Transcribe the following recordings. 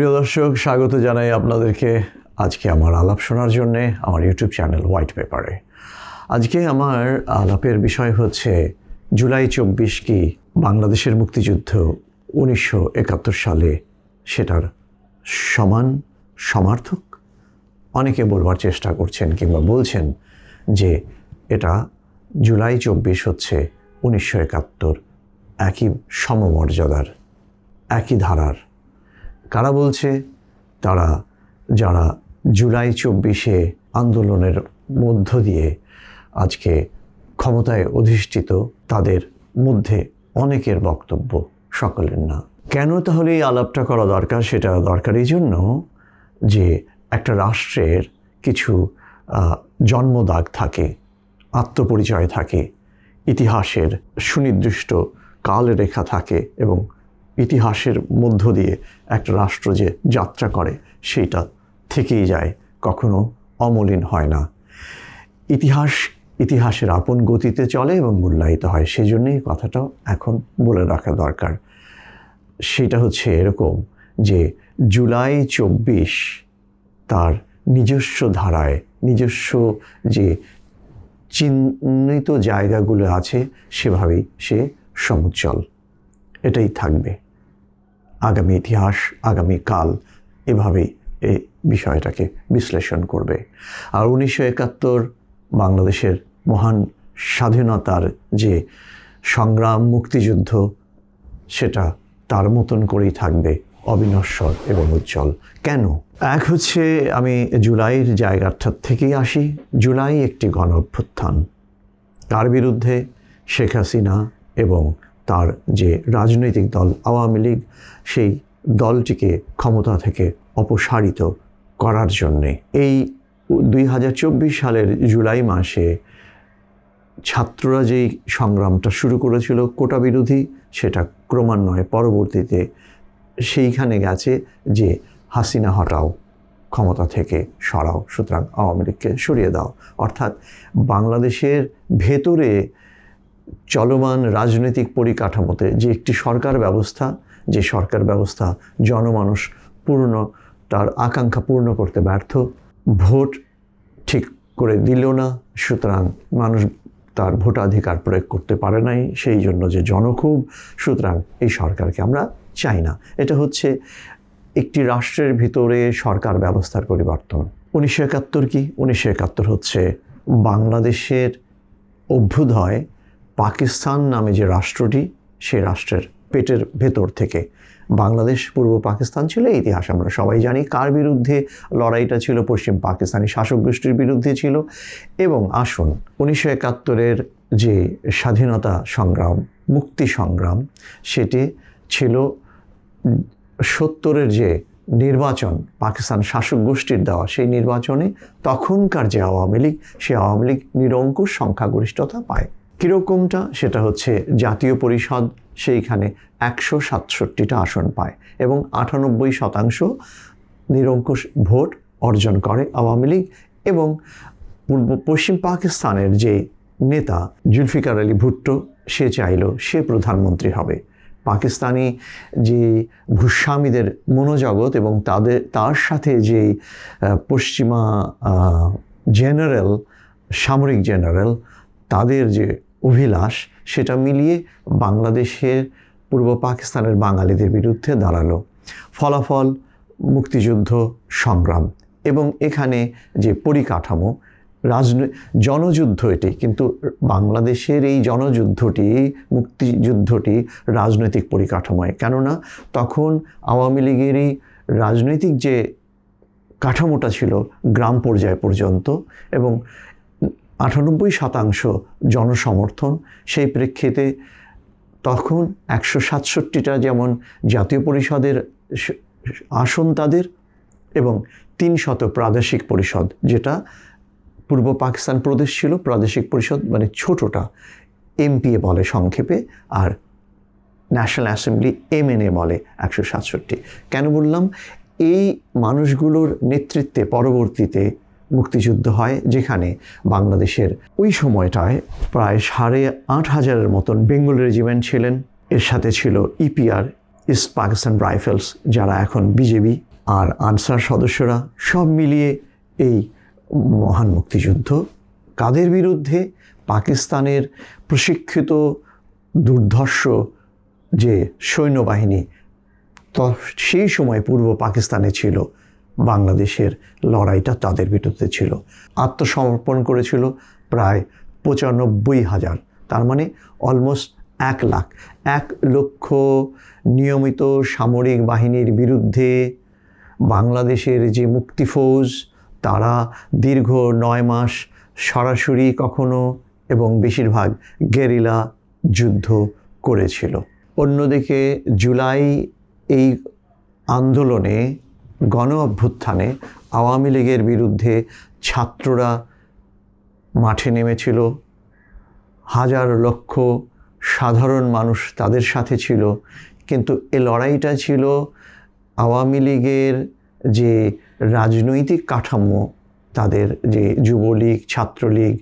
প্রিয় দর্শক, স্বাগত জানাই আপনাদেরকে আজকে আমার আলাপ শোনার জন্যে আমার ইউটিউব চ্যানেল হোয়াইট পেপারে আজকে আমার আলাপের বিষয় হচ্ছে, জুলাই চব্বিশ কি বাংলাদেশের মুক্তিযুদ্ধ উনিশশো একাত্তর সালে সেটার সমান সমার্থক? অনেকে বলবার চেষ্টা করছেন কিংবা বলছেন যে এটা জুলাই চব্বিশ হচ্ছে উনিশশো একাত্তর একই সমমর্যাদার, একই ধারার কারা বলছে? তারা যারা জুলাই চব্বিশে আন্দোলনের মধ্য দিয়ে আজকে ক্ষমতায় অধিষ্ঠিত, তাদের মধ্যে অনেকের বক্তব্য সকলের না। কেন তাহলে এই আলাপটা করা দরকার? সেটা দরকার এই জন্য যে একটা রাষ্ট্রের কিছু জন্মদাগ থাকে, আত্মপরিচয় থাকে, ইতিহাসের সুনির্দিষ্ট কালরেখা থাকে এবং ইতিহাসের মধ্য দিয়ে একটা রাষ্ট্র যে যাত্রা করে, সেইটা থেকেই যায়, কখনো অমলিন হয় না। ইতিহাস ইতিহাসের আপন গতিতে চলে এবং মূল্যায়িত হয় সেই জন্যই কথাটা এখন বলে রাখা দরকার। সেটা হচ্ছে এরকম যে জুলাই চব্বিশ তার নিজস্ব ধারায়, নিজস্ব যে চিহ্নিত জায়গাগুলো আছে, সেভাবেই সে সমুজ্জ্বল। এটাই থাকবে। আগামী ইতিহাস, আগামী কাল এভাবেই এই বিষয়টাকে বিশ্লেষণ করবে। আর উনিশশো একাত্তর বাংলাদেশের মহান স্বাধীনতার যে সংগ্রাম, মুক্তিযুদ্ধ, সেটা তার মতন করেই থাকবে অবিনশ্বর এবং উজ্জ্বল। কেন? এক হচ্ছে আমি জুলাইয়ের জায়গাটা থেকেই আসি। জুলাই একটি গণ অভ্যুত্থান তার বিরুদ্ধে? শেখ হাসিনা এবং তার যে রাজনৈতিক দল আওয়ামী লীগ, সেই দলটিকে ক্ষমতা থেকে অপসারিত করার জন্যে। এই দুই হাজার চব্বিশ সালের জুলাই মাসে ছাত্ররা যেই সংগ্রামটা শুরু করেছিল, কোটা বিরোধী, সেটা ক্রমান্বয়ে পরবর্তীতে সেইখানে গেছে যে হাসিনা হটাও, ক্ষমতা থেকে সরাও, সুতরাং আওয়ামী লীগকে সরিয়ে দাও। অর্থাৎ বাংলাদেশের ভেতরে চলমান রাজনৈতিক পরিকাঠামোতে যে একটি সরকার ব্যবস্থা, যে সরকার ব্যবস্থা জনমানুষ পূর্ণ, তার আকাঙ্ক্ষা পূর্ণ করতে ব্যর্থ, ভোট ঠিক করে দিল না, সুতরাং মানুষ তার ভোটাধিকার প্রয়োগ করতে পারে নাই, সেই জন্য যে জনক্ষোভ, সুতরাং এই সরকারকে আমরা চাই না। এটা হচ্ছে একটি রাষ্ট্রের ভিতরে সরকার ব্যবস্থার পরিবর্তন। উনিশশো একাত্তর কি? উনিশশো একাত্তর হচ্ছে বাংলাদেশের অভ্যুদয় পাকিস্তান নামে যে রাষ্ট্রটি সে রাষ্ট্রের পেটের ভেতর থেকে বাংলাদেশ, পূর্ব পাকিস্তান ছিল ইতিহাস আমরা সবাই জানি। কার বিরুদ্ধে লড়াইটা ছিল? পশ্চিম পাকিস্তানি শাসক গোষ্ঠীর বিরুদ্ধে ছিল। এবং আসুন, উনিশশো একাত্তরের যে স্বাধীনতা সংগ্রাম, মুক্তি সংগ্রাম, সেটি ছিল সত্তরের যে নির্বাচন, পাকিস্তান শাসক গোষ্ঠীর দেওয়া সেই নির্বাচনে তখনকার যে আওয়ামী লীগ সে আওয়ামী লীগ নিরঙ্কুশ সংখ্যাগরিষ্ঠতা পায়। কীরকমটা? সেটা হচ্ছে জাতীয় পরিষদ সেইখানে একশো সাতষট্টিটা আসন পায় এবং আটানব্বই শতাংশ নিরঙ্কুশ ভোট অর্জন করে আওয়ামী লীগ এবং পূর্ব পশ্চিম পাকিস্তানের যে নেতা জুলফিকার আলী ভুট্টো, সে চাইল সে প্রধানমন্ত্রী হবে। পাকিস্তানি যে ভূস্বামীদের মনোজগৎ এবং তাদের, তার সাথে যে পশ্চিমা জেনারেল, সামরিক জেনারেল, তাদের যে অভিলাষ সেটা মিলিয়ে বাংলাদেশের পূর্ব পাকিস্তানের বাঙালিদের বিরুদ্ধে দাঁড়াল। ফলাফল, মুক্তিযুদ্ধ, সংগ্রাম এবং এখানে যে পরিকাঠামো, রাজনৈ, জনযুদ্ধ এটি, কিন্তু বাংলাদেশের এই জনযুদ্ধটি, মুক্তিযুদ্ধটি রাজনৈতিক পরিকাঠামোয় কেননা তখন আওয়ামী লীগেরই রাজনৈতিক যে কাঠামোটা ছিল, গ্রাম পর্যায় পর্যন্ত এবং আটানব্বই শতাংশ জনসমর্থন। সেই প্রেক্ষিতে তখন একশো সাতষট্টিটা যেমন জাতীয় পরিষদের আসন তাদের এবং তিন শত প্রাদেশিক পরিষদ, যেটা পূর্ব পাকিস্তান প্রদেশ ছিল, প্রাদেশিক পরিষদ মানে ছোটটা, এমপিএ বলে সংক্ষেপে আর ন্যাশনাল অ্যাসেম্বলি এমএনএ বলে একশো সাতষট্টি। কেন বললাম? এই মানুষগুলোর নেতৃত্বে পরবর্তীতে মুক্তিযুদ্ধ হয়, যেখানে বাংলাদেশের ওই সময়টায় প্রায় সাড়ে আট হাজারের মতন বেঙ্গল রেজিমেন্ট ছিলেন। এর সাথে ছিল ইপিআর ইস্ট পাকিস্তান রাইফেলস যারা এখন বিজেপি আর আনসার সদস্যরা সব মিলিয়ে এই মহান মুক্তিযুদ্ধ। কাদের বিরুদ্ধে? পাকিস্তানের প্রশিক্ষিত দুর্ধর্ষ যে সৈন্যবাহিনী, তো সেই সময় পূর্ব পাকিস্তানে ছিল বাংলাদেশের লড়াইটা তাদের বিরুদ্ধে ছিল। আত্মসমর্পণ করেছিল প্রায় পঁচানব্বই হাজার। তার মানে অলমোস্ট এক লাখ, এক লক্ষ নিয়মিত সামরিক বাহিনীর বিরুদ্ধে বাংলাদেশের যে মুক্তিফৌজ তারা দীর্ঘ নয় মাস সরাসরি কখনো এবং বেশিরভাগ গেরিলা যুদ্ধ করেছিল। অন্যদিকে জুলাই এই আন্দোলনে গণ অভ্যুত্থানে আওয়ামী লীগের বিরুদ্ধে ছাত্ররা মাঠে নেমেছিল। হাজার লক্ষ সাধারণ মানুষ তাদের সাথে ছিল। কিন্তু এ লড়াইটা ছিল আওয়ামী লীগের যে রাজনৈতিক কাঠামো, তাদের যে যুবলীগ, ছাত্রলীগ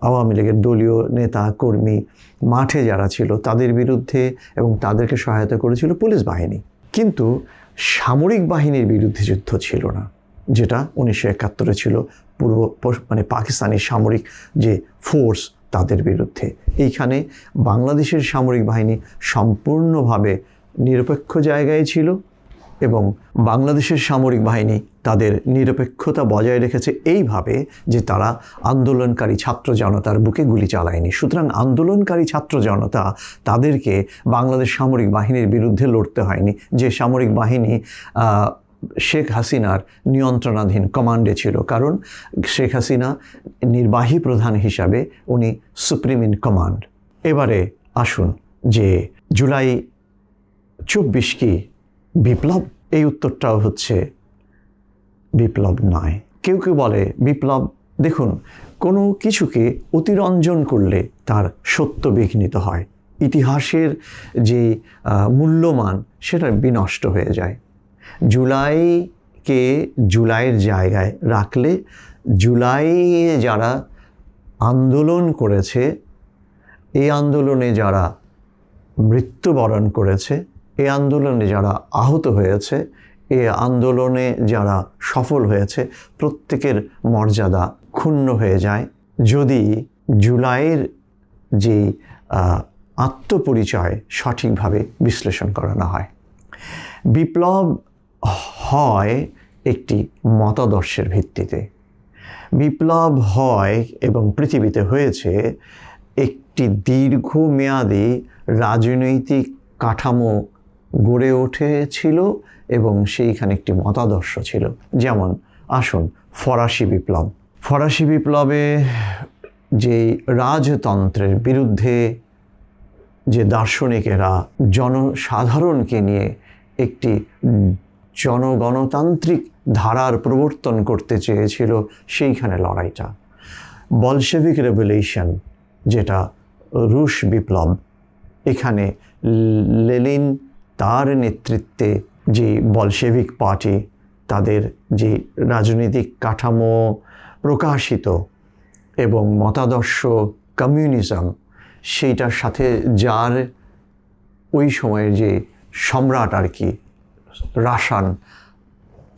আওয়ামী লীগের দলীয় নেতা, কর্মী মাঠে যারা ছিল, তাদের বিরুদ্ধে এবং তাদেরকে সহায়তা করেছিল পুলিশ বাহিনী। কিন্তু সামরিক বাহিনীর বিরুদ্ধে যুদ্ধ ছিল না, যেটা উনিশশো একাত্তরে ছিল পূর্ব মানে পাকিস্তানের সামরিক যে ফোর্স তাদের বিরুদ্ধে। এইখানে বাংলাদেশের সামরিক বাহিনী সম্পূর্ণভাবে নিরপেক্ষ জায়গায় ছিল এবং বাংলাদেশের সামরিক বাহিনী তাদের নিরপেক্ষতা বজায় রেখেছে এইভাবে যে তারা আন্দোলনকারী ছাত্র জনতার বুকে গুলি চালায়নি। সুতরাং আন্দোলনকারী ছাত্র জনতা তাদেরকে বাংলাদেশ সামরিক বাহিনীর বিরুদ্ধে লড়তে হয়নি। যে সামরিক বাহিনী শেখ হাসিনার নিয়ন্ত্রণাধীন কমান্ডে ছিল। কারণ শেখ হাসিনা নির্বাহী প্রধান হিসাবে উনি সুপ্রিম ইন কমান্ড। এবারে আসুন যে জুলাই চব্বিশ কি বিপ্লব? এই উত্তরটাও হচ্ছে বিপ্লব নয়। কেউ কেউ বলে, বিপ্লব, দেখুন, কোনো কিছুকে অতিরঞ্জন করলে তার সত্য বিঘ্নিত হয়। ইতিহাসের যে মূল্যমান, সেটা বিনষ্ট হয়ে যায়। জুলাইকে জুলাইয়ের জায়গায় রাখলে, জুলাইয়ে যারা আন্দোলন করেছে এই আন্দোলনে যারা মৃত্যুবরণ করেছে এই আন্দোলনে যারা আহত হয়েছে এই আন্দোলনে যারা সফল হয়েছে, প্রত্যেকের মর্যাদা ক্ষুণ্ণ হয়ে যায়। যদি জুলাইয়ের যে আত্মপরিচয় সঠিকভাবে বিশ্লেষণ করা না হয়। বিপ্লব হয় একটি মতাদর্শের ভিত্তিতে। বিপ্লব হয় এবং পৃথিবীতে হয়েছে একটি দীর্ঘমেয়াদী রাজনৈতিক কাঠামো গড়ে উঠেছিল এবং সেইখানে একটি মতাদর্শ ছিল। যেমন, আসুন, ফরাসি বিপ্লব। ফরাসি বিপ্লবে যে রাজতন্ত্রের বিরুদ্ধে যে দার্শনিকেরা জনসাধারণকে নিয়ে একটি জনগণতান্ত্রিক ধারার প্রবর্তন করতে চেয়েছিল, সেইখানে লড়াইটা। বলশেভিক রেভলিউশন যেটা রুশ বিপ্লব, এখানে লেলিন তার নেতৃত্বে যে বলশেভিক পার্টি, তাদের যে রাজনৈতিক কাঠামো প্রকাশিত এবং মতাদর্শ কমিউনিজম, সেইটার সাথে যার ওই সময়ের যে সম্রাট আর কি রাসান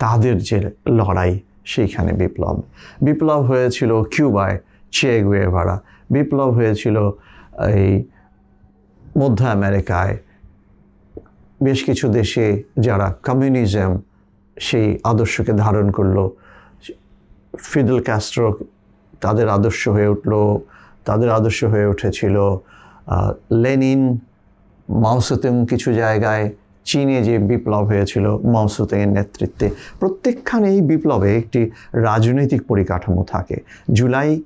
তাদের যে লড়াই, সেইখানে বিপ্লব। বিপ্লব হয়েছিল কিউবায় চে গুয়েভারা। বিপ্লব হয়েছিল এই মধ্য আমেরিকায় বেশ কিছু দেশে যারা কমিউনিজম সেই আদর্শকে ধারণ করল ফিডেল ক্যাস্ট্রো তাদের আদর্শ হয়ে উঠল, তাদের আদর্শ হয়ে উঠেছিল লেনিন মাওসেতুং কিছু জায়গায় চীনে যে বিপ্লব হয়েছিল মাওসেতুংয়ের নেতৃত্বে। প্রত্যেকখানেই বিপ্লবে একটি রাজনৈতিক পরিকাঠামো থাকে। জুলাই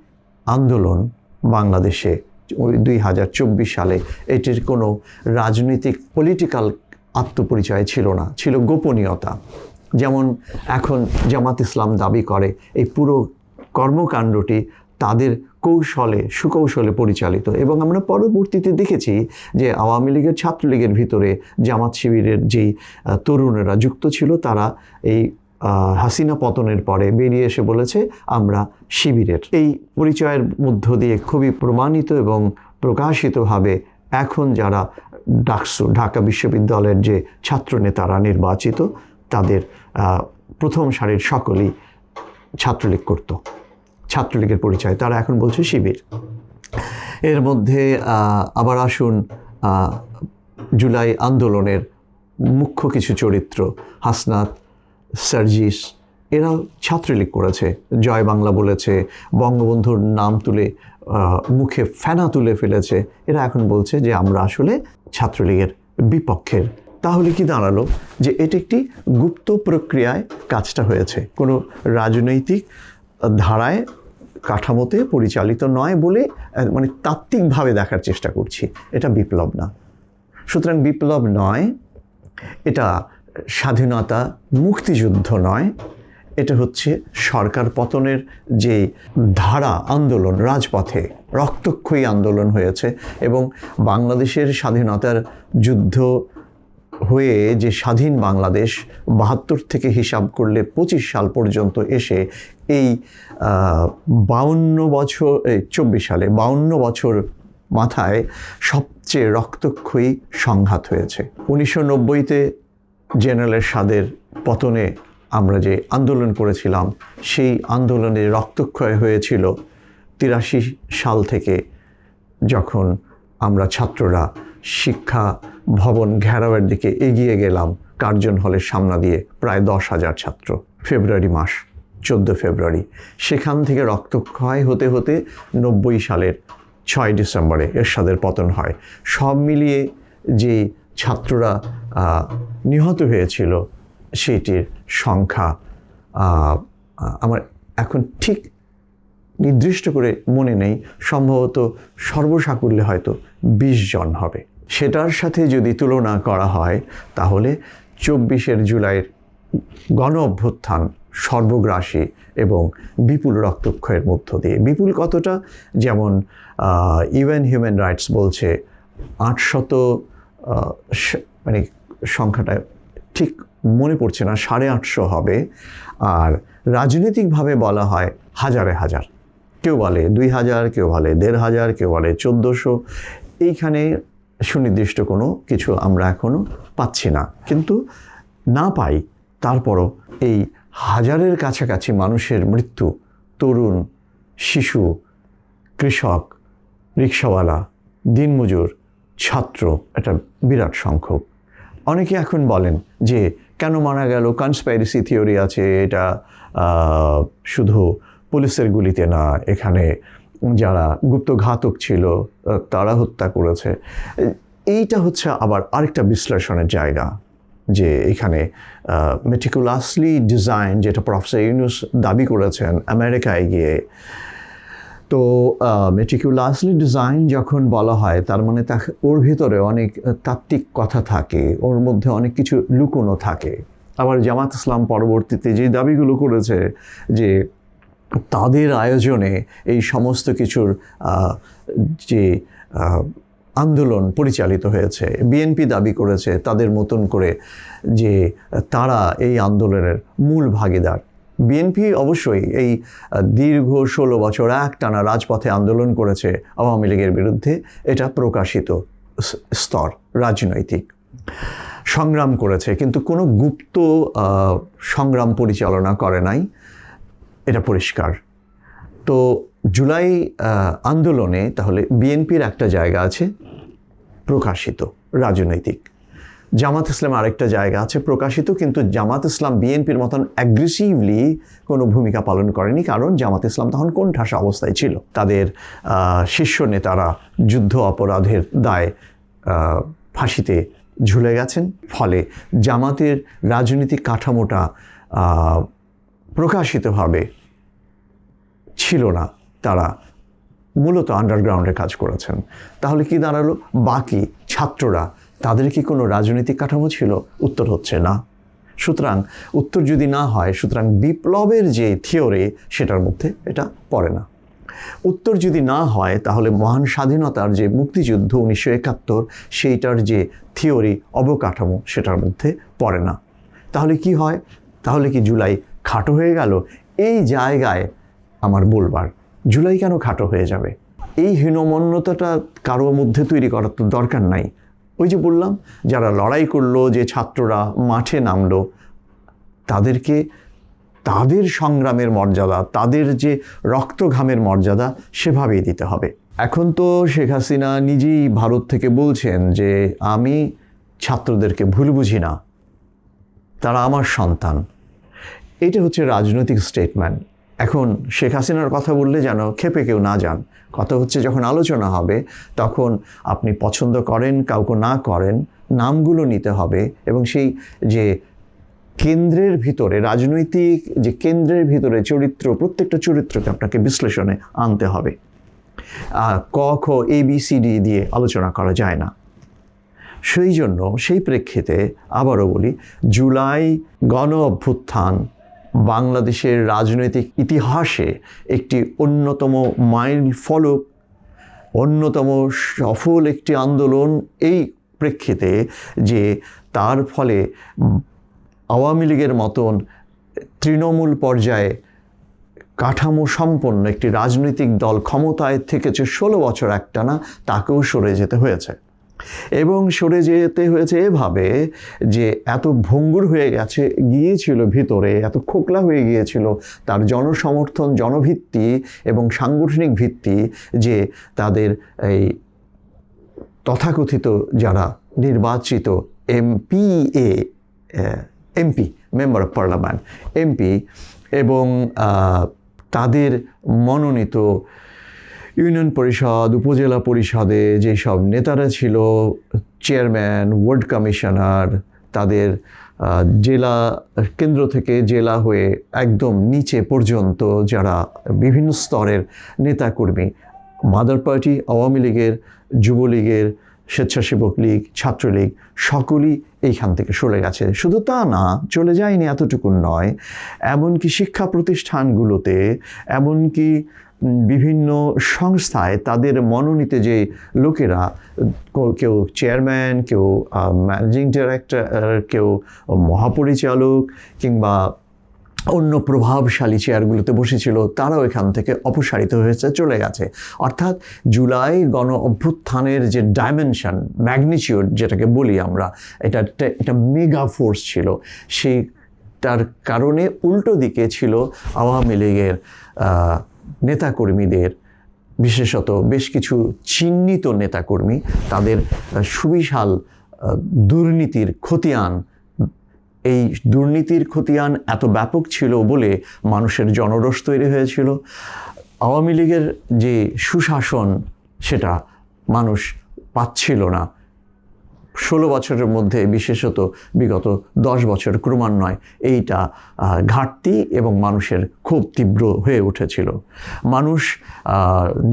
আন্দোলন বাংলাদেশে ওই দুই হাজার চব্বিশ সালে এটির কোনো রাজনৈতিক পলিটিক্যাল আত্মপরিচয় ছিল না, ছিল গোপনীয়তা। যেমন এখন জামাত ইসলাম দাবি করে, এই পুরো কর্মকাণ্ডটি তাদের কৌশলে, সুকৌশলে পরিচালিত। এবং আমরা পরবর্তীতে দেখেছি যে আওয়ামী লীগের ছাত্রলীগের ভিতরে জামাত শিবিরের যেই তরুণেরা যুক্ত ছিল, তারা এই হাসিনা পতনের পরে বেরিয়ে এসে বলেছে, আমরা শিবিরের। এই পরিচয়ের মধ্য দিয়ে খুবই প্রমাণিত এবং প্রকাশিতভাবে এখন যারা ডাকসু, ঢাকা বিশ্ববিদ্যালয়ের যে ছাত্রনেতারা নির্বাচিত, তাদের প্রথম সারির সকলেই ছাত্রলীগ করত, ছাত্রলীগের পরিচয়। তারা এখন বলছে শিবির। এর মধ্যে আবার আসুন জুলাই আন্দোলনের মুখ্য কিছু চরিত্র, হাসনাত, সার্জিস এরাও ছাত্রলীগ করেছে, জয় বাংলা বলেছে, বঙ্গবন্ধুর নাম তুলে মুখে ফেনা তুলে ফেলেছে। এরা এখন বলছে যে আমরা আসলে ছাত্রলীগের বিপক্ষের। তাহলে কি দাঁড়াল যে এটি একটি গুপ্ত প্রক্রিয়ায় কাজটা হয়েছে? কোনো রাজনৈতিক ধারায়, কাঠামোতে পরিচালিত নয় বলে মানে তাত্ত্বিকভাবে দেখার চেষ্টা করছি। এটা বিপ্লব না। সুতরাং বিপ্লব নয়, এটা স্বাধীনতা মুক্তিযুদ্ধ নয় এটা হচ্ছে সরকার পতনের যে ধারা আন্দোলন, রাজপথে রক্তক্ষয়ী আন্দোলন হয়েছে এবং বাংলাদেশের স্বাধীনতার যুদ্ধ হয়ে যে স্বাধীন বাংলাদেশ বাহাত্তর থেকে হিসাব করলে পঁচিশ সাল পর্যন্ত এসে এই বাউন্ন বছর চব্বিশ সালে বাউন্ন বছর মাথায় সবচেয়ে রক্তক্ষয়ী সংঘাত হয়েছে। উনিশশো নব্বইতে জেনারেল সাদের পতনে আমরা যে আন্দোলন করেছিলাম, সেই আন্দোলনে রক্তক্ষয় হয়েছিল তিরাশি সাল থেকে যখন আমরা ছাত্ররা শিক্ষা ভবন ঘেরাওয়ের দিকে এগিয়ে গেলাম, কার্জন হলের সামনা দিয়ে প্রায় দশ হাজার ছাত্র। ফেব্রুয়ারি মাস, চোদ্দ ফেব্রুয়ারি। সেখান থেকে রক্তক্ষয় হতে হতে নব্বই সালের ছয় ডিসেম্বরে এরশাদের পতন হয়। সব মিলিয়ে যে ছাত্ররা নিহত হয়েছিল সেটির সংখ্যা আমার এখন ঠিক নির্দিষ্ট করে মনে নেই। সম্ভবত সর্বসাকুল্যে হয়তো বিশ জন হবে। সেটার সাথে যদি তুলনা করা হয়, তাহলে চব্বিশের জুলাইয়ের গণ অভ্যুত্থান সর্বগ্রাসী এবং বিপুল রক্তক্ষয়ের মধ্য দিয়ে। বিপুল কতটা? যেমন ইউএন হিউম্যান রাইটস বলছে আটশত মানে সংখ্যাটা ঠিক মনে পড়ছে না, সাড়ে আটশো হবে। আর রাজনৈতিকভাবে বলা হয় হাজারে হাজার। কেউ বলে দুই হাজার, কেউ বলে দেড় হাজার, কেউ বলে চোদ্দোশো। এইখানে সুনির্দিষ্ট কোনো কিছু আমরা এখনও পাচ্ছি না। কিন্তু না পাই, তারপরও এই হাজারের কাছাকাছি মানুষের মৃত্যু, তরুণ, শিশু, কৃষক, রিক্সাওয়ালা, দিনমজুর, ছাত্র একটা বিরাট সংখ্যক। অনেকে এখন বলেন যে কেন মারা গেল? কনস্পাইরেসি থিওরি আছে, এটা শুধু পুলিশের গুলিতে না, এখানে যারা গুপ্তঘাতক ছিল তারা হত্যা করেছে। এইটা হচ্ছে আবার আরেকটা বিশ্লেষণের জায়গা, যে এখানে মেটিকুলাসলি ডিজাইন যেটা প্রফেসর ইউনুস দাবি করেছেন, আমেরিকায় গিয়ে তো মেটিকুলাসলি ডিজাইন যখন বলা হয়, তার মানে তা ওর ভিতরে অনেক তাত্ত্বিক কথা থাকে, ওর মধ্যে অনেক কিছু লুকোনো থাকে। আবার জামাত ইসলাম পরবর্তীতে যে দাবিগুলো করেছে যে তাদের আয়োজনে এই সমস্ত কিছুর যে আন্দোলন পরিচালিত হয়েছে বিএনপি দাবি করেছে, তাদের মতন করে যে তারা এই আন্দোলনের মূল ভাগিদার। বিএনপি অবশ্যই এই দীর্ঘ ষোলো বছর এক টানা রাজপথে আন্দোলন করেছে আওয়ামী লীগের বিরুদ্ধে। এটা প্রকাশিত স্তর, রাজনৈতিক। সংগ্রাম করেছে, কিন্তু কোনো গুপ্ত সংগ্রাম পরিচালনা করে নাই। এটা পরিষ্কার। তো জুলাই আন্দোলনে তাহলে বিএনপির একটা জায়গা আছে, প্রকাশিত, রাজনৈতিক। জামাত ইসলাম আরেকটা জায়গা আছে প্রকাশিত, কিন্তু জামাত ইসলাম বিএনপির মতন অ্যাগ্রেসিভলি কোনো ভূমিকা পালন করেনি, কারণ জামাত ইসলাম তখন কোন ঠাসা অবস্থায় ছিল। তাদের শীর্ষ নেতারা যুদ্ধ অপরাধের দায় ফাঁসিতে ঝুলে গেছেন। ফলে জামাতের রাজনৈতিক কাঠামোটা প্রকাশিতভাবে ছিল না। তারা মূলত আন্ডারগ্রাউন্ডে কাজ করেছেন। তাহলে কি দাঁড়াল? বাকি ছাত্ররা তাদের কি কোনো রাজনৈতিক কাঠামো ছিল? উত্তর হচ্ছে না। সুতরাং উত্তর যদি না হয়, সুতরাং বিপ্লবের যে থিওরি, সেটার মধ্যে এটা পড়ে না। উত্তর যদি না হয়, তাহলে মহান স্বাধীনতার যে মুক্তিযুদ্ধ উনিশশো একাত্তর, সেইটার যে থিওরি, অবকাঠামো, সেটার মধ্যে পড়ে না। তাহলে কি হয়? তাহলে কি জুলাই খাটো হয়ে গেল? এই জায়গায় আমার বলবার, জুলাই কেন খাটো হয়ে যাবে? এই হীনমন্যতাটা কারও মধ্যে তৈরি করার তো দরকার নাই। ওই যে বললাম, যারা লড়াই করল, যে ছাত্ররা মাঠে নামলো, তাদেরকে তাদের সংগ্রামের মর্যাদা, তাদের যে রক্তঘামের মর্যাদা, সেভাবেই দিতে হবে। এখন তো শেখ হাসিনা নিজেই ভারত থেকে বলছেন যে, আমি ছাত্রদেরকে ভুল বুঝি না, তারা আমার সন্তান। এটা হচ্ছে রাজনৈতিক স্টেটমেন্ট এখন শেখ হাসিনার কথা বললে যেন খেপে কেউ না যান। কথা হচ্ছে যখন আলোচনা হবে, তখন আপনি পছন্দ করেন, কাউকে না করেন, নামগুলো নিতে হবে এবং সেই যে কেন্দ্রের ভিতরে, রাজনৈতিক যে কেন্দ্রের ভিতরে চরিত্র, প্রত্যেকটা চরিত্রকে আপনাকে বিশ্লেষণে আনতে হবে। ক, খ, এ, বি, সি, ডি দিয়ে আলোচনা করা যায় না। সেই জন্য সেই প্রেক্ষিতে আবারও বলি, জুলাই গণ অভ্যুত্থান বাংলাদেশের রাজনৈতিক ইতিহাসে একটি অন্যতম মাইল ফলক, অন্যতম সফল একটি আন্দোলন এই প্রেক্ষিতে যে তার ফলে আওয়ামী লীগের মতন তৃণমূল পর্যায়ে কাঠামো সম্পন্ন একটি রাজনৈতিক দল ক্ষমতায় থেকেছে ষোলো বছর একটানা, তাকেও সরে যেতে হয়েছে। এবং সরে যেতে হয়েছে এভাবে যে এত ভঙ্গুর হয়ে গেছে, গিয়েছিল ভিতরে, এত খোকলা হয়ে গিয়েছিল তার জনসমর্থন জনভিত্তি এবং সাংগঠনিক ভিত্তি যে তাদের এই তথাকথিত যারা নির্বাচিত M P A M P, member of parliament, M P এবং তাদের মনোনীত ইউনিয়ন পরিষদ, উপজেলা পরিষদে যেসব নেতারা ছিল, চেয়ারম্যান, ওয়ার্ড কমিশনার, তাদের জেলা কেন্দ্র থেকে জেলা হয়ে একদম নিচে পর্যন্ত যারা বিভিন্ন স্তরের নেতাকর্মী, মাদার পার্টি, আওয়ামী লীগের, যুবলীগের, স্বেচ্ছাসেবক লীগ, ছাত্রলীগ, সকলেই এইখান থেকে সরে গেছে। শুধু তা না, চলে যায়নি এতটুকু নয়, এমনকি শিক্ষা প্রতিষ্ঠানগুলোতে, এমনকি বিভিন্ন সংস্থায় তাদের মনোনীত যে লোকেরা কেউ চেয়ারম্যান, কেউ ম্যানেজিং ডিরেক্টর, কেউ মহাপরিচালক কিংবা অন্য প্রভাবশালী চেয়ারগুলোতে বসেছিল, তারাও এখান থেকে অপসারিত হয়েছে, চলে গেছে। অর্থাৎ জুলাই গণ অভ্যুত্থানের যে ডাইমেনশন ম্যাগনিচিউড যেটাকে বলি আমরা, এটা এটা মেগা ফোর্স ছিল। সেই তার কারণে উল্টো দিকে ছিল আওয়ামী লীগের নেতাকর্মীদের, বিশেষত বেশ কিছু চিহ্নিত নেতাকর্মী, তাদের সুবিশাল দুর্নীতির খতিয়ান। এই দুর্নীতির খতিয়ান এত ব্যাপক ছিল বলে মানুষের জনরোষ তৈরি হয়েছিল। আওয়ামী লীগের যে সুশাসন, সেটা মানুষ পাচ্ছিল না। ষোলো বছরের মধ্যে, বিশেষত বিগত দশ বছর ক্রমান্বয়ে এইটা ঘাটতি এবং মানুষের খুব তীব্র হয়ে উঠেছিল। মানুষ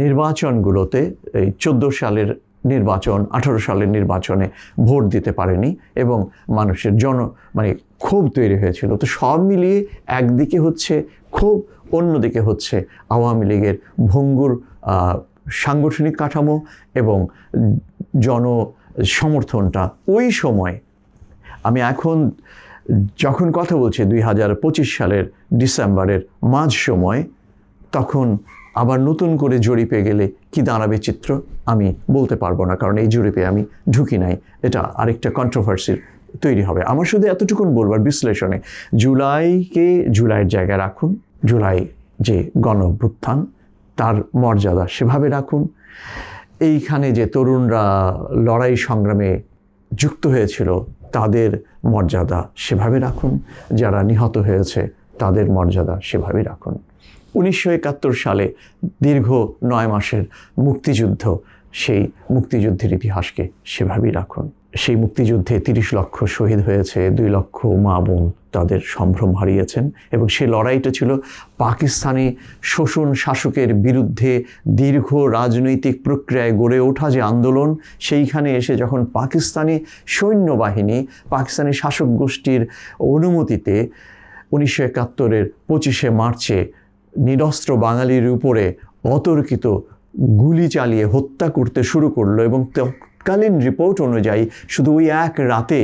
নির্বাচনগুলোতে এই চোদ্দ সালের নির্বাচন, আঠারো সালের নির্বাচনে ভোট দিতে পারেনি এবং মানুষের জন মানে ক্ষোভ তৈরি হয়েছিল। তো সব মিলিয়ে একদিকে হচ্ছে ক্ষোভ, অন্যদিকে হচ্ছে আওয়ামী লীগের ভঙ্গুর সাংগঠনিক কাঠামো এবং জন সমর্থনটা ওই সময় আমি এখন যখন কথা বলছি দুই হাজার পঁচিশ সালের ডিসেম্বরের মাঝ সময়, তখন আবার নতুন করে জরিপে গেলে কি দাঁড়াবে চিত্র আমি বলতে পারব না, কারণ এই জরিপে আমি ঢুকি নাই। এটা আরেকটা কন্ট্রোভার্সির তৈরি হবে। আমার শুধু এতটুকুন বলবার বিশ্লেষণে, জুলাইকে জুলাইয়ের জায়গায় রাখুন, জুলাই যে গণ তার মর্যাদা সেভাবে রাখুন। এইখানে যে তরুণরা লড়াই সংগ্রামে যুক্ত হয়েছিল, তাদের মর্যাদা সেভাবে রাখুন। যারা নিহত হয়েছে, তাদের মর্যাদা সেভাবে রাখুন। উনিশশো একাত্তর সালে দীর্ঘ নয় মাসের মুক্তিযুদ্ধ, সেই মুক্তিযুদ্ধের ইতিহাসকে সেভাবেই রাখুন। সেই মুক্তিযুদ্ধে তিরিশ লক্ষ শহীদ হয়েছে, দুই লক্ষ মা বোন তাদের সম্ভ্রম হারিয়েছেন এবং সেই লড়াইটা ছিল পাকিস্তানি শোষণ শাসকের বিরুদ্ধে দীর্ঘ রাজনৈতিক প্রক্রিয়ায় গড়ে ওঠা যে আন্দোলন, সেইখানে এসে যখন পাকিস্তানি সৈন্যবাহিনী, পাকিস্তানি শাসক গোষ্ঠীর অনুমতিতে উনিশশো একাত্তরের পঁচিশে মার্চে নিরস্ত্র বাঙালির উপরে অতর্কিত গুলি চালিয়ে হত্যা করতে শুরু করল এবং তৎকালীন রিপোর্ট অনুযায়ী শুধু ওই এক রাতে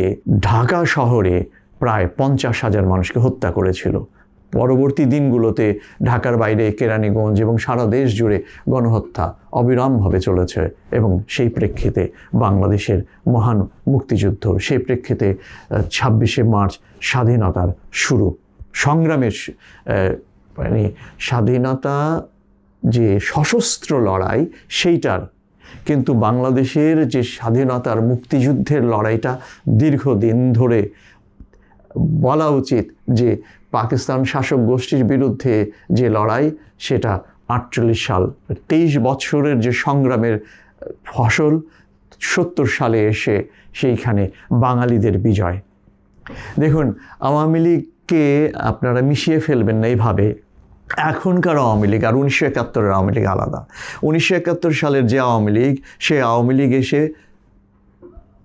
ঢাকা শহরে প্রায় পঞ্চাশ হাজার মানুষকে হত্যা করেছিল। পরবর্তী দিনগুলোতে ঢাকার বাইরে কেরানীগঞ্জ এবং সারা দেশ জুড়ে গণহত্যা অবিরামভাবে চলেছে এবং সেই প্রেক্ষিতে বাংলাদেশের মহান মুক্তিযুদ্ধ, সেই প্রেক্ষিতে ছাব্বিশে মার্চ স্বাধীনতার শুরু। সংগ্রামের মানে স্বাধীনতা যে সশস্ত্র লড়াই, সেইটার কিন্তু বাংলাদেশের যে স্বাধীনতার মুক্তিযুদ্ধের লড়াইটা দীর্ঘদিন ধরে বলা উচিত যে পাকিস্তান শাসক গোষ্ঠীর বিরুদ্ধে যে লড়াই, সেটা আটচল্লিশ সাল, তেইশ বছরের যে সংগ্রামের ফসল, সত্তর সালে এসে সেইখানে বাঙালিদের বিজয়। দেখুন, আওয়ামী লীগকে আপনারা মিশিয়ে ফেলবেন না এইভাবে। এখনকার আওয়ামী লীগ আর উনিশশো একাত্তরের আওয়ামী লীগ আলাদা। উনিশশো একাত্তর সালের যে আওয়ামী লীগ, সেই আওয়ামী লীগ এসে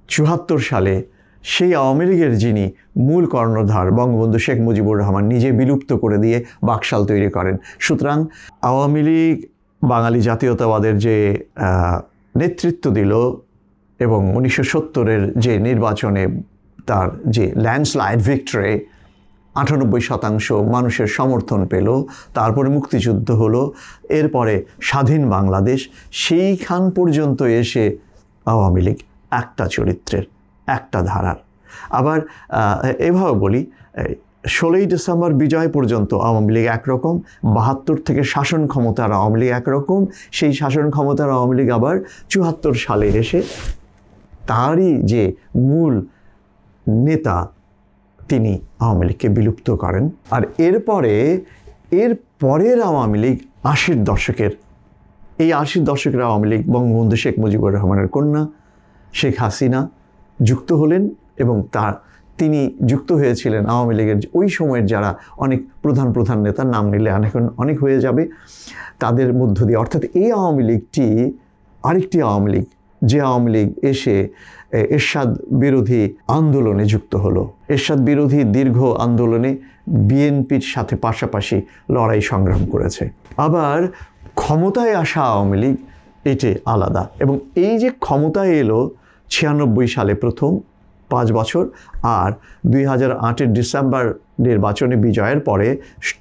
চুয়াত্তর সালে সেই আওয়ামী লীগের যিনি মূল কর্ণধার বঙ্গবন্ধু শেখ মুজিবুর রহমান নিজে বিলুপ্ত করে দিয়ে বাকশাল তৈরি করেন। সুতরাং আওয়ামী লীগ বাঙালি জাতীয়তাবাদের যে নেতৃত্ব দিল এবং উনিশশো সত্তরের যে নির্বাচনে তার যে ল্যান্ডস্লাইড ভিক্টরে আটানব্বই শতাংশ মানুষের সমর্থন পেল, তারপরে মুক্তিযুদ্ধ হলো, এরপরে স্বাধীন বাংলাদেশ, সেইখান পর্যন্ত এসে আওয়ামী লীগ একটা চরিত্রের, একটা ধারার। আবার এভাবে বলি ষোলোই ডিসেম্বর বিজয় পর্যন্ত আওয়ামী লীগ একরকম, বাহাত্তর থেকে শাসন ক্ষমতার আওয়ামী লীগ একরকম, সেই শাসন ক্ষমতার আওয়ামী লীগ আবার চুয়াত্তর সালে এসে তারই যে মূল নেতা তিনি আওয়ামী লীগকে বিলুপ্ত করেন। আর এরপরে এর পরের আওয়ামী লীগ আশির দশকের, এই আশির দশকের আওয়ামী লীগ বঙ্গবন্ধু শেখ মুজিবুর রহমানের কন্যা শেখ হাসিনা যুক্ত হলেন এবং তার তিনি যুক্ত হয়েছিলেন আওয়ামী লীগের ওই সময়ের যারা অনেক প্রধান প্রধান নেতার নাম নিলে অনেক অনেক হয়ে যাবে, তাদের মধ্য দিয়ে। অর্থাৎ এই আওয়ামী লীগটি আরেকটি আওয়ামী লীগ যে আওয়ামী লীগ এসে এরশাদ বিরোধী আন্দোলনে যুক্ত হলো। এরশাদ বিরোধী দীর্ঘ আন্দোলনে বিএনপির সাথে পাশাপাশি লড়াই সংগ্রাম করেছে। আবার ক্ষমতায় আসা আওয়ামী লীগ এটি আলাদা। এবং এই যে ক্ষমতায় এলো ছিয়ানব্বই সালে প্রথম পাঁচ বছর আর দুই হাজার আটের ডিসেম্বর নির্বাচনে বিজয়ের পরে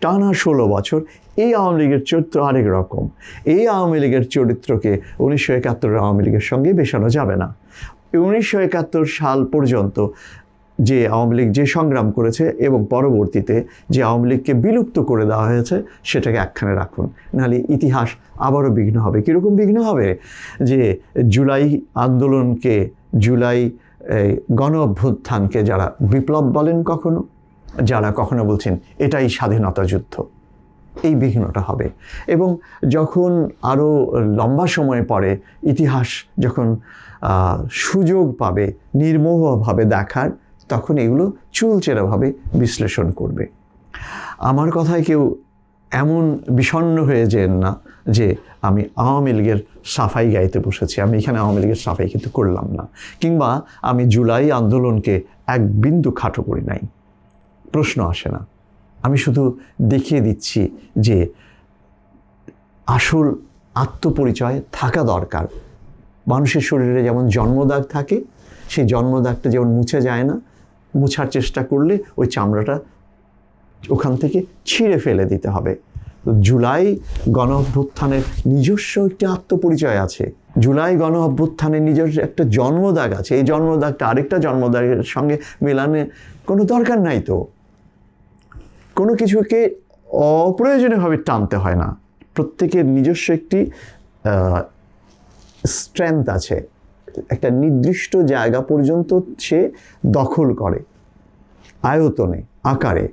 টানা ষোলো বছর এই আওয়ামী লীগের চরিত্র আরেক রকম। এই আওয়ামী লীগের চরিত্রকে উনিশশো একাত্তরের আওয়ামী লীগের সঙ্গে মেশানো যাবে না। উনিশশো একাত্তর সাল পর্যন্ত যে আওয়ামী লীগ যে সংগ্রাম করেছে এবং পরবর্তীতে যে আওয়ামী লীগকে বিলুপ্ত করে দেওয়া হয়েছে সেটাকে একখানে রাখুন। নাহলে ইতিহাস আবারও বিঘ্ন হবে। কীরকম বিঘ্ন হবে? যে জুলাই আন্দোলনকে, জুলাই এই, গণ অভ্যুত্থানকে যারা বিপ্লব বলেন কখনো যারা কখনো বলছেন এটাই স্বাধীনতা যুদ্ধ। এই বিঘ্নটা হবে। এবং যখন আরও লম্বা সময় পরে ইতিহাস যখন সুযোগ পাবে নির্মোহভাবে দেখার তখন এগুলো চুলচেরাভাবে বিশ্লেষণ করবে। আমার কথায় কেউ এমন বিষণ্ণ হয়ে যেন না যে আমি আওয়ামী লীগের সাফাই গাইতে বসেছি। আমি এখানে আওয়ামী লীগের সাফাই কিন্তু করলাম না। কিংবা আমি জুলাই আন্দোলনকে এক বিন্দু খাটো করি নাই। প্রশ্ন আসে না। আমি শুধু দেখিয়ে দিচ্ছি যে আসল আত্মপরিচয় থাকা দরকার। মানুষের শরীরে যেমন জন্মদাগ থাকে, সেই জন্মদাগটা যেমন মুছে যায় না, মুছার চেষ্টা করলে ওই চামড়াটা ওখান থেকে ছিঁড়ে ফেলে দিতে হবে। জুলাই গণ অভ্যুত্থানের নিজস্ব একটি আত্মপরিচয় আছে। জুলাই গণ অভ্যুত্থানের নিজস্ব একটা জন্মদাগ আছে। এই জন্মদাগটা আরেকটা জন্মদাগের সঙ্গে মেলানে কোনো দরকার নাই তো। কোনো কিছুকে অপ্রয়োজনীয়ভাবে টানতে হয় না। প্রত্যেকের নিজস্ব একটি স্ট্রেংথ আছে। একটা নির্দিষ্ট জায়গা পর্যন্ত সে দখল করে। আয়তনে, আকারে।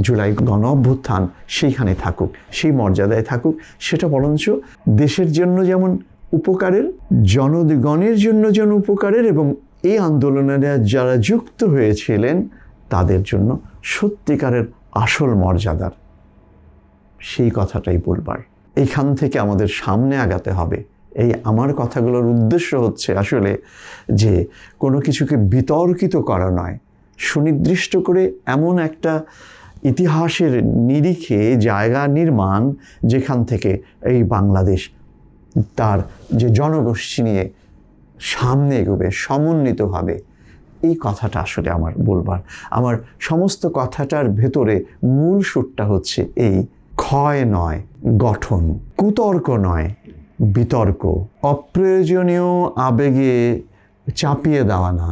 জুলাই গণ অভ্যুত্থান সেইখানে থাকুক, সেই মর্যাদায় থাকুক, সেটা বরঞ্চ দেশের জন্য যেমন উপকারের, জনগণের জন্য যেন উপকারের এবং এই আন্দোলনে যারা যুক্ত হয়েছিলেন তাদের জন্য সত্যিকারের আসল মর্যাদার। সেই কথাটাই বলবার। এইখান থেকে আমাদের সামনে আগাতে হবে। এই আমার কথাগুলোর উদ্দেশ্য হচ্ছে আসলে যে কোনো কিছুকে বিতর্কিত করা নয়। সুনির্দিষ্ট করে এমন একটা ইতিহাসের নিরিখে জায়গা নির্মাণ যেখান থেকে এই বাংলাদেশ তার যে জনগোষ্ঠী নিয়ে সামনে এগোবে, সমন্বিতভাবে, এই কথাটা আসলে আমার বলবার। আমার সমস্ত কথাটার ভেতরে মূল সুরটা হচ্ছে এই, ক্ষয় নয়, গঠন, কুতর্ক নয়, বিতর্ক, অপ্রয়োজনীয় আবেগে চাপিয়ে দেওয়া না।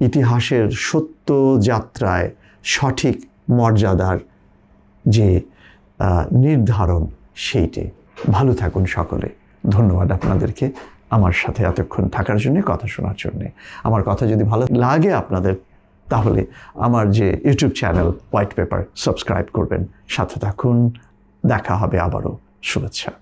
ইতিহাসের সত্য যাত্রায় সঠিক মর্যাদার যে নির্ধারণ সেইটে। ভালো থাকুন সকলে। ধন্যবাদ আপনাদেরকে আমার সাথে এতক্ষণ থাকার জন্যে, কথা শোনার জন্যে। আমার কথা যদি ভালো লাগে আপনাদের, তাহলে আমার যে YouTube channel White Paper subscribe করবেন। সাথে থাকুন, দেখা হবে আবারও। শুভেচ্ছা।